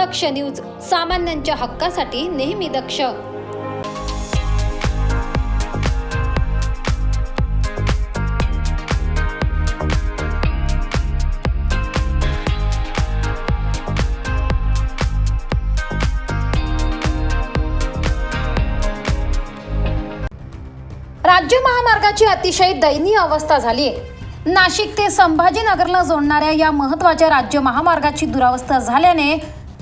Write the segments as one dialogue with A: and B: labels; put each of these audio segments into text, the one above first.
A: दक्ष news सामान्यांच्या हक्कासाठी नेहमी दक्ष. राज्य महामार्गाची अतिशय दयनीय अवस्था झाली आहे. नाशिक ते संभाजीनगरला जोडणाऱ्या या महत्त्वाच्या राज्य महामार्गाची दुरावस्था झाल्याने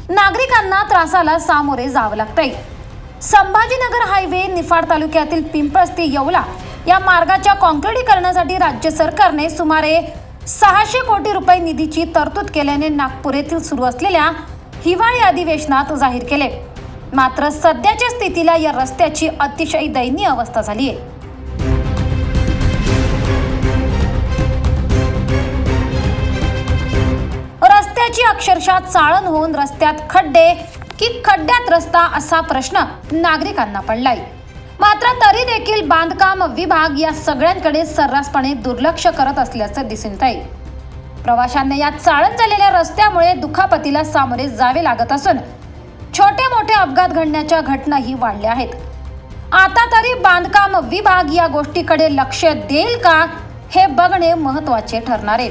A: नागरिकांना त्रासाला सामोरे जावं लागतंय. संभाजीनगर हायवे निफाड तालुक्यातील पिंपळस ते येवला या मार्गाच्या काँक्रिटीकरणासाठी राज्य सरकारने सुमारे सहाशे कोटी रुपये निधीची तरतूद केल्याने नागपूर येथील सुरू असलेल्या हिवाळी अधिवेशनात जाहीर केले. मात्र सध्याच्या स्थितीला या रस्त्याची अतिशय दयनीय अवस्था झाली आहे अक्षरशः चाळण होऊन रस्त्यात खड्डे की खड्ड्यात रस्ता असा प्रश्न नागरिकांना पडलाय. मात्र तरी देखील बांधकाम विभाग या सगळ्यांकडे सर्रासपणे दुर्लक्ष करत असल्याचं दिसून येईल प्रवाशांना या चाळण झालेल्या रस्त्यामुळे दुखापतीला सामोरे जावे लागत असून छोटे मोठे अपघात घडण्याच्या घटनाही वाढल्या आहेत. आता तरी बांधकाम विभाग या गोष्टीकडे लक्ष देईल का हे बघणे महत्त्वाचे ठरणार आहे.